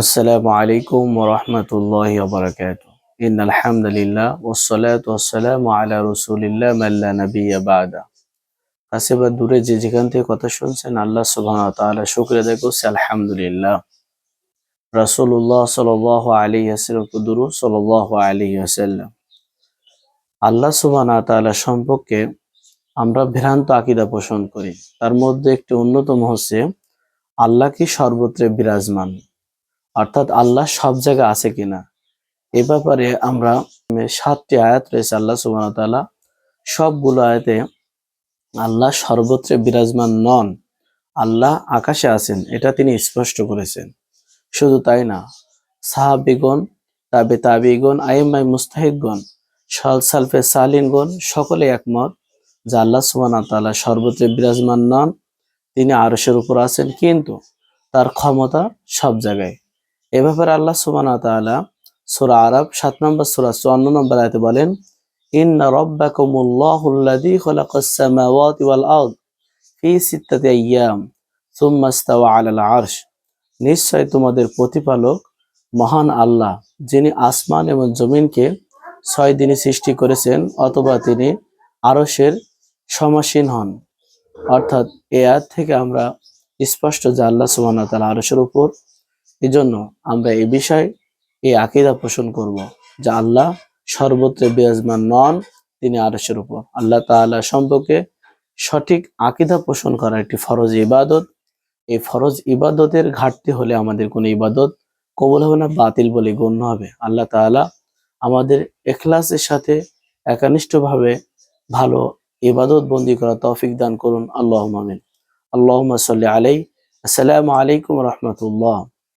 আসসালামু আলাইকুম ওরহমতুল্লাহ বারকাত ইন আলহামদুলিল্লাহ ওসলাত ওসালাম আলা রসুলিল্লাহ মাল্লা নবী বাদা। কাছে দূরে যে যেখান থেকে কথা শুনছেন, আল্লাহ সুবাহ তাআলা শুক্র আদায় করছে, আলহামদুলিল্লাহ। রাসুল্লাহ সাল আলী হাসালাম কুদুরু সাল আলী হাসাল্লাম আল্লাহ সুবাহ তালা সম্পর্কে আমরা ভ্রান্ত আকিদা পোষণ করি। তার মধ্যে একটি অন্যতম হচ্ছে, আল্লাহ কি সর্বত্রে বিরাজমান? অর্থাৎ আল্লাহ সব জায়গায় আছে কিনা। এ ব্যাপারে আমরা সাতটি আয়াত রয়েছে আল্লাহ সুবহান তাআলা। সবগুলো আয়াতে আল্লাহ সর্বত্রে বিরাজমান নন, আল্লাহ আকাশে আছেন, এটা তিনি স্পষ্ট করেছেন। শুধু তাই না, সাহাবিগণ, তাবে তাবিগণ আইমাই মুস্তাহিদগণ সাল সালফে সালিনগণ সকলে একমত যে আল্লাহ তাআলা সর্বত্রে বিরাজমান নন, তিনি আরশের উপর আছেন, কিন্তু তার ক্ষমতা সব জায়গায়। এ ব্যাপারে আল্লাহ সুবহানাহু ওয়া তাআলা সূরা আরব সাত নম্বর সূরা 54 নম্বর আয়তে বলেন, ইন্না রাব্বাকুমুল্লাহুল্লাযী খালাকাস সামাওয়াতি ওয়াল আরদ ফি সিত্তাতি আইয়াম, সুম্মা ইস্তাওয়া আলাল আরশ। নিশ্চয় তোমাদের প্রতিপালক মহান আল্লাহ, যিনি আসমান এবং জমিনকে ছয় দিনে সৃষ্টি করেছেন অথবা তিনি আরশের সমাসীন হন। অর্থাৎ এ থেকে আমরা স্পষ্ট যে আল্লাহ সুবহানাহু ওয়া তাআলা আরশের উপর এজন্য আমরা এই বিষয়ে এই আকিদা পোষণ করব যে আল্লাহ সর্বত্র বিরাজমান নন, তিনি আরশের উপর। আল্লাহ তাআলা সম্পর্কে সঠিক আকিদা পোষণ করা একটি ফরজ ইবাদত। এই ফরজ ইবাদতের ঘাটতি হলে আমাদের কোনো ইবাদত কবুল হবে না, বাতিল বলে গণ্য হবে। আল্লাহ তাআলা আমাদের এখলাসের সাথে একানিষ্ঠভাবে ভালো ইবাদত বন্দি করা তৌফিক দান করুন। আল্লাহ আমিন। আল্লাহ সাল্লি আলাই আসসালামু আলাইকুম রহমতুল্লাহ।